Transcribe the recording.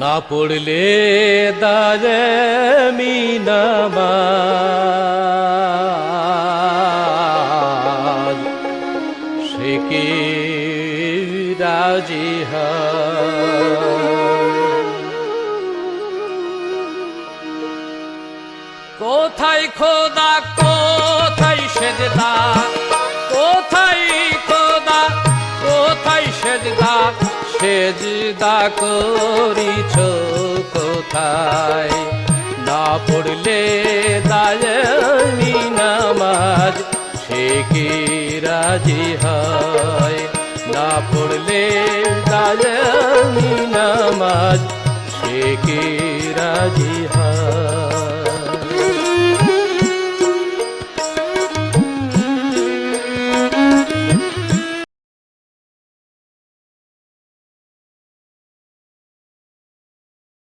ना पुड़ले दाज मीनामा কি রাজি? কোথায় খোদা, কোথায় সেজদা? কোথায় খোদা, কোথায় সেজদা? সেজদা করিছ কোথায়? না পড়লে দায়নি নামাজ। সে কি রাজি হয়? না পড়লে দায়নি নামাজ সে কি রাজি হয়?